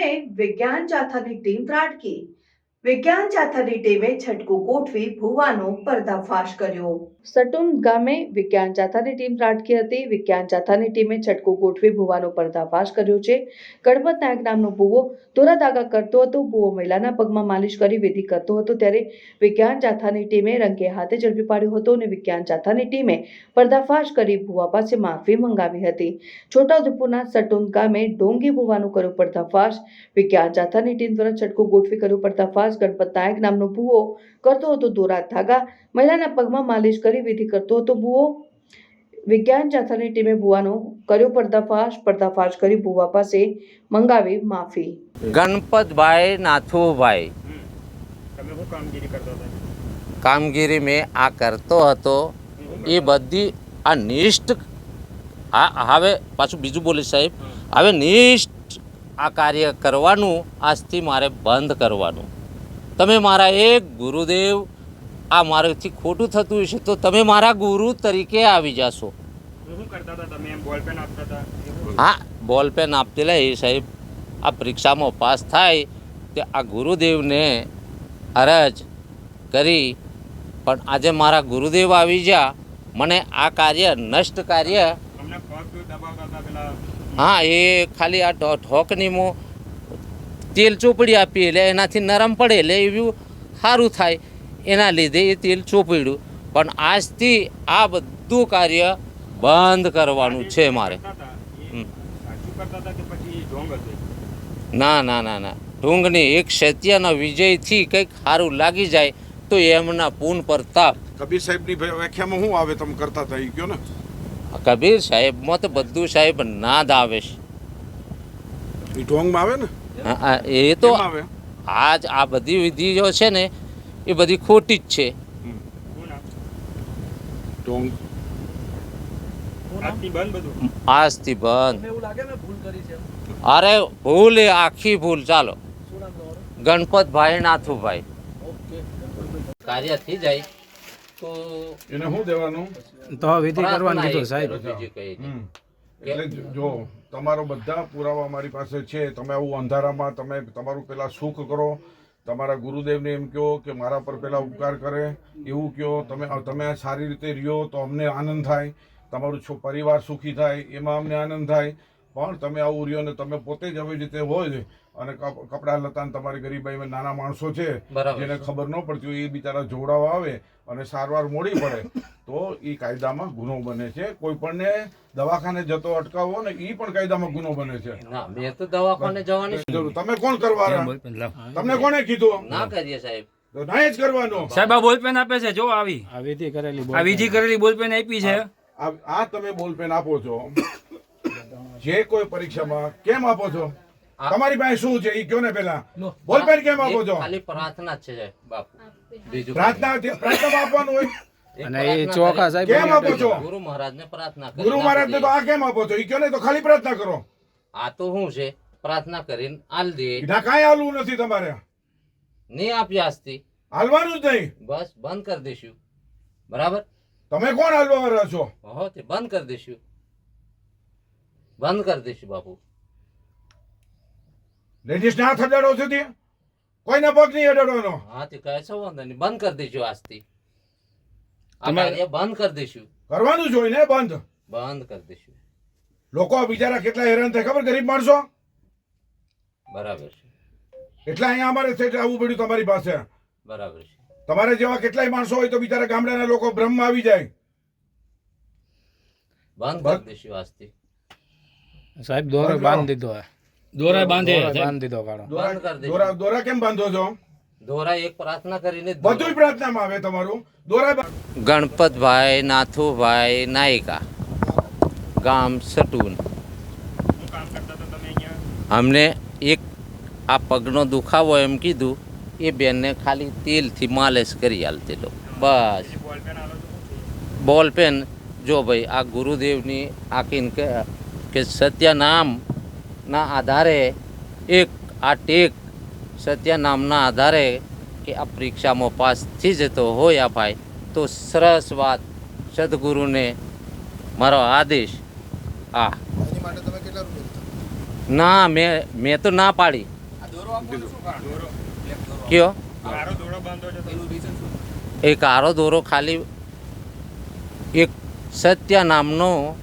ગામે વિજ્ઞાન જાથાની ટીમ ત્રાટકી વિજ્ઞાન જાથાની ટીમે છટકું ગોઠવી ભુવાનો પર્દાફાશ કર્યો. સટુન ગામે વિજ્ઞાન જાથાની ટીમ ત્રાટકી હતી. વિજ્ઞાન જાથાની ટીમે છટકું ગોઠવી ભુવાનો પર્દાફાશ કર્યો છે. ગણપત નાયક નામનો ભુવો દોરા દાગા કરતો હતો. ભુવો મહિલાના પગમાં માલિશ કરી વિધિ કરતો હતો ત્યારે વિજ્ઞાન જાથાની ટીમે રંગે હાથે ઝડપી પાડ્યો હતો અને વિજ્ઞાન જાથાની ટીમે પર્દાફાશ કરી ભુવા પાસે માફી મંગાવી હતી. છોટાઉદેપુરના સટુન ગામે ડોંગી ભુવાનું કર્યો પર્દાફાશ. વિજ્ઞાન જાથાની ટીમ દ્વારા છટકું ગોઠવી કર્યો પર્દાફાશ. ગણપત નાયક નામનો ભૂવો કરતો હતો દોરા ધાગા. મહિલાના પગમાં માલિશ કરી વિધિ કરતો હતો ભૂવો. વિજ્ઞાન જાથાની ટીમે ભૂવાનો કર્યો પર્દાફાશ. પર્દાફાશ કરી ભૂવા પાસે મંગાવી માફી. ગણપતભાઈ નાથુભાઈ. કામગીરી કરતા હતા? કામગીરી મેં આ કરતો હતો. એ બધી આ નિષ્ઠ આ હવે પાછું બીજું બોલીશ સાહેબ. હવે નિષ્ઠ આ કાર્ય કરવાનું. આજથી મારે બંધ કરવાનું. તમે મારા એક ગુરુદેવ આ મારાથી ખોટું થતું હશે તો તમે મારા ગુરુ તરીકે આવી જાશો. હા બોલ પેન આપતેલા એ સાહેબ. આ પરીક્ષામાં પાસ થાય તે આ ગુરુદેવને અરજ કરી પણ આજે મારા ગુરુદેવ આવી ગયા મને આ કાર્ય નષ્ટ કાર્ય હા એ ખાલી આ ઠોકની ઢોકનીમાં તેલ ચોપડી આપી એટલે એનાથી નરમ પડે એટલે એવું સારું થાય. એના લીધે એ તેલ ચોપડ્યું. પણ આજથી આ બધું કાર્ય બંધ કરવાનું છે મારે. ના ના ના ના. ઢુંગની એક ક્ષત્યના વિજયથી કંઈક સારું લાગી જાય તો એમના પૂન પ્રતાપ. કબીર સાહેબની વ્યાખ્યામાં શું આવે તમે કરતા હતા ગયો ને? કબીર સાહેબમાં તો બધું સાહેબ નાદ આવે. છે એ ઢોંગમાં આવે ને? હા, હા, એ તો આજ આ બધી વિધિઓ છે ને એ બધી ખોટી જ છે. આજથી બંધ અરે ભૂલ એ આખી ભૂલ. ચાલો. ગણપતભાઈ નાથુભાઈ. કાર્ય થઈ જાય તો એને શું દેવાનું? તો વિધિ કરવાનું કીધું સાહેબ. એટલે જો તમારો બધા પુરાવા મારી પાસે છે. તમે આવું અંધારામાં તમે તમારું પેલા સુખ કરો. તમારા ગુરુદેવને એમ કહો કે મારા પર પેલા ઉપકાર કરે. એવું કહો, તમે તમે સારી રીતે રહ્યો તો અમને આનંદ થાય. તમારું પરિવાર સુખી થાય, એમાં અમને આનંદ થાય. પણ તમે આવું રહ્યો ને તમે પોતે જ આવી રીતે હોય અને કપ- કપડાં લતા ને તમારી ગરીબાઈમાં નાના માણસો છે જેને ખબર ન પડતી હોય એ બિચારા જોડાવા આવે અને સારવાર મોડી પડે તો એ કાયદામાં ગુનો બને છે. કોઈ પણને દવાખાને જતો અટકાવો ને એ પણ કાયદામાં ગુનો બને છે. મેં તો દવાખાને જવાની જરૂર. તમે કોણ કરવાના? તમને કોને કીધું? ના કરીએ સાહેબ. તો ના જ કરવાનો. સાહેબ આ બોલપેન આપે છે. જો આવી. આ વિધિ કરેલી આ વિધિ કરેલી બોલપેન આપી છે. આ આ તમે બોલપેન આપો છો. જે કોઈ પરીક્ષામાં કેમ આપો છો? તમારી પાસે શું છે? એ કયો ને પેલા? બોલ પેલ કેમ આપો છો? ખાલી પ્રાર્થના છે બાપુ. બીજું પ્રાર્થના પ્રાર્થના આપવાનું હોય. અને એ ચોખા સાહેબ કેમ આપો છો? ગુરુ મહારાજને પ્રાર્થના કરી ગુરુ મહારાજને તો આ કેમ આપો છો? એ કયો ને તો ખાલી પ્રાર્થના કરો. આ તો શું છે પ્રાર્થના કરીને આલ દે ના કાંઈ હાલવું નથી તમારે. નહીં આપ્યા આસ્તી હાલવાનું જ નહીં. બસ બંધ કરી દઈશું. બરાબર? તમે કોણ હાલવા વાળા છો? હો તે બંધ કરી દઈશું. બંધ કરી દઈશું બાપુ. લેડીઝ ના હાથ અડાડો છો તે કોઈને પગ નહીં અડાડવાનો? હા તે કહે છે વાંધો નહીં. બંધ કરી દઈશું આજથી. આ કાર્ય બંધ કરી દઈશું. કરવાનું જ હોય ને બંધ? બંધ કરી દઈશું. લોકો બિચારા કેટલા હેરાન થાય ખબર? ગરીબ માણસો? બરાબર છે. એટલા અહીંયા અમારે છે આવવું પડ્યું તમારી પાસે. બરાબર છે. તમારે જેવા કેટલાય માણસો હોય તો બિચારા ગામડાના લોકો બ્રહ્મ આવી જાય. બંધ. કરી દઈશું આજથી. સાહેબ દોરો બંધ દીધો હે. દોરા બાંધે બાંધી દીધો કાળો. દોરા. દોરા દોરા કેમ બાંધો છો? દોરા એક પ્રાર્થના કરીને બધું પ્રાર્થનામાં આવે તમારું. દોરા ગણપતભાઈ નાથુભાઈ નાયકા. ગામ સટુન. શું કામ કરતા હતા તમે અહીંયા અમને એક આ પગનો દુખાવો એમ કીધું એ બેનને ખાલી તેલથી માલિશ કરી આલતેલો બસ. જે બોલ પેન બોલ પેન. જો ભાઈ આ ગુરુદેવની આ કે કે સત્યનામના આધારે એક આ ટેક સત્ય નામના આધારે કે આ પરીક્ષામાં પાસ થઈ જતો હોય આ ભાઈ તો સરસ વાત. સદગુરુને મારો આદેશ. આ. ના મેં મેં તો ના પાડી. કયો? એક કારો દોરો ખાલી એક સત્ય નામનો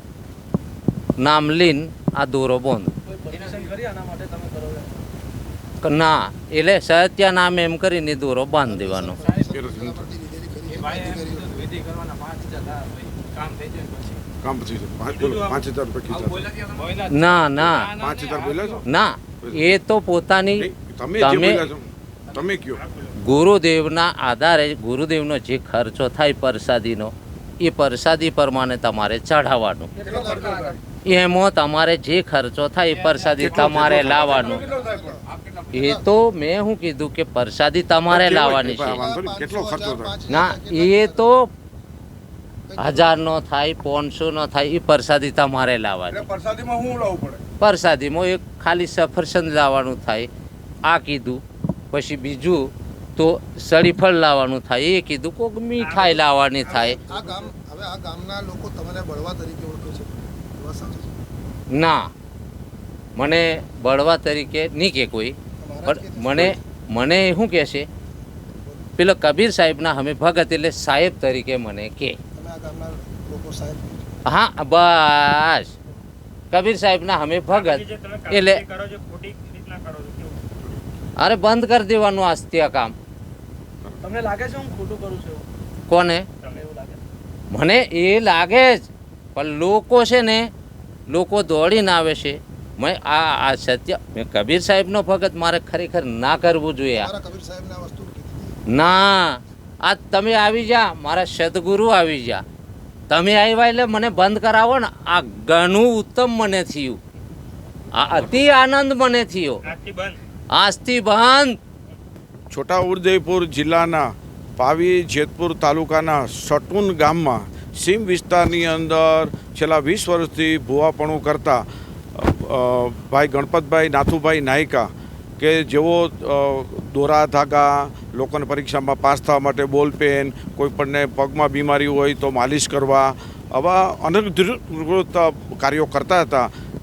નામ લીન આ દોરો બંધ ના એટલે સત્ય નામ એમ કરીને દોરો બાંધી દેવાનો. ના ના ના. એ તો પોતાની તમે જે તમે- બોલ્યા છો તમે કયો? ગુરુદેવના આધારે ગુરુદેવનો જે ખર્ચો થાય પ્રસાદીનો એ પ્રસાદી પ્રમાણે તમારે ચઢાવવાનું. એમાં તમારે જે ખર્ચો થાય એ પ્રસાદી તમારે લાવવાનું. એ તો મેં શું કીધું કે પ્રસાદી તમારે લાવવાની છે. ના એ તો હજારનો થાય પાંચસોનો થાય એ પ્રસાદી તમારે લાવવાની. પ્રસાદીમાં એક ખાલી સફરસંદ લાવવાનું થાય આ કીધું. પછી બીજું તો સળીફળ લાવવાનું થાય. એ કીધું કોક મીઠાઈ લાવવાની થાય. આ ગામ હવે આ ગામના લોકો તમને બળવા તરીકે ઓળખે છે. એ વાત સાચી છે. ના. મને બળવા તરીકે નહીં કે કોઈ. પણ મને મને શું કહે છે? પેલો કબીર સાહેબના અમે ભગત એટલે સાહેબ તરીકે મને કે તમે આ ગામના લોકો સાહેબ હા બસ. કબીર સાહેબના અમે ભગત. એટલે અરે બંધ કરી દેવાનું આજથી આ કામ તમને લાગે છે હું ખોટું કરું છું? કોને? તમને એવું લાગે મને એ લાગે જ. પણ લોકો છે ને લોકો દોડીને આવે છે. મેં આ આ સત્ય મેં કબીર સાહેબનો ભગત મારે ખરેખર ના કરવું જોઈએ. આ. મારા કબીર સાહેબને આ વસ્તુ કીધી ના. આ તમે આવી જા. મારા સદગુરુ આવી જા. તમે આવ્યા એટલે મને બંધ કરાવો ને. આ ઘણું ઉત્તમ મને થયું. આ અતિ આનંદ મને થયો. આજથી આજથી બંધ. છોટાઉદેપુર જિલ્લાના પાવી જેતપુર તાલુકાના સટુન ગામમાં સીમ વિસ્તારની અંદર છેલ્લા વીસ વર્ષથી ભૂવાપણું કરતા ભાઈ ગણપતભાઈ નાથુભાઈ નાયકા કે જેઓ દોરા ધાગા, લોકોને પરીક્ષામાં પાસ થવા માટે બોલપેન કોઈપણને પગમાં બીમારી હોય તો માલિશ કરવા આવા અનધિકૃત કાર્યો કરતા હતા.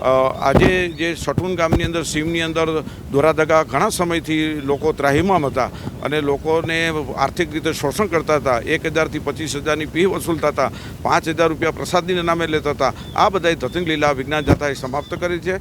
આજે જે સઠુન ગામની અંદર, સીમની અંદર દોરાધગા ઘણા સમયથી લોકો ત્રાહિમામ હતા અને લોકોને આર્થિક રીતે શોષણ કરતા હતા. એક હજારથી પચીસ હજારની ફી વસૂલતા હતા. પાંચ હજાર રૂપિયા પ્રસાદીના નામે લેતા હતા. આ બધાય ધતિંગ લીલા વિજ્ઞાન જાથાએ સમાપ્ત કરી છે.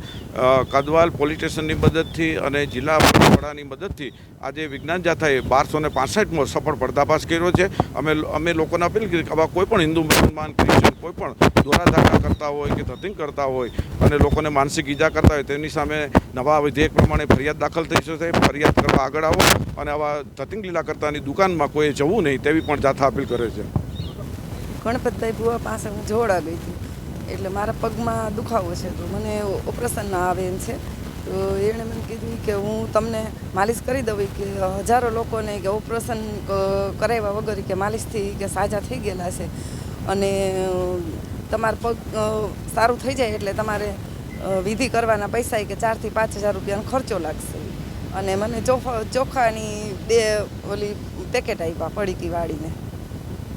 કદવાલ પોલીસ સ્ટેશનની મદદથી અને જિલ્લા વડાની મદદથી આજે વિજ્ઞાન જાથાએ બારસો ને પાસઠમો સફળ પર્દાફાશ કર્યો છે. અમે અમે લોકોને અપીલ કરી કે આવા કોઈ પણ હિન્દુ મુસલમાન ક્રિશ્ચન કોઈ પણ દોરાધાગા કરતા હોય કે ધતિંગ કરતા હોય અને લોકોને માનસિક ઈજા કરતા હોય તેની સામે નવા વિધેયક પ્રમાણે ફરિયાદ દાખલ થઈ જશે ફરિયાદ કરવા આગળ આવો અને આવા ધતિંગ લીલા કરતાની દુકાનમાં કોઈએ જવું નહીં તેવી પણ જાથા અપીલ કરે છે. ગણપતભાઈ બુવા પાસે હું જોડા ગઈ હતી. એટલે મારા પગમાં દુખાવો છે તો મને ઓપરેશન ના આવે એમ છે. તો એણે મને કીધું કે હું તમને માલિશ કરી દઉં કે હજારો લોકોને કે ઓપરેશન કરાવ્યા વગર કે માલિશથી કે સાજા થઈ ગયેલા છે. અને તમારા પગ સારું થઈ જાય એટલે તમારે વિધિ કરવાના પૈસા કે ચારથી પાંચ હજાર રૂપિયાનો ખર્ચો લાગશે. અને મને ચોખા, ચોખાની બે ઓલી પેકેટ આપ્યા પડીકી વાળીને.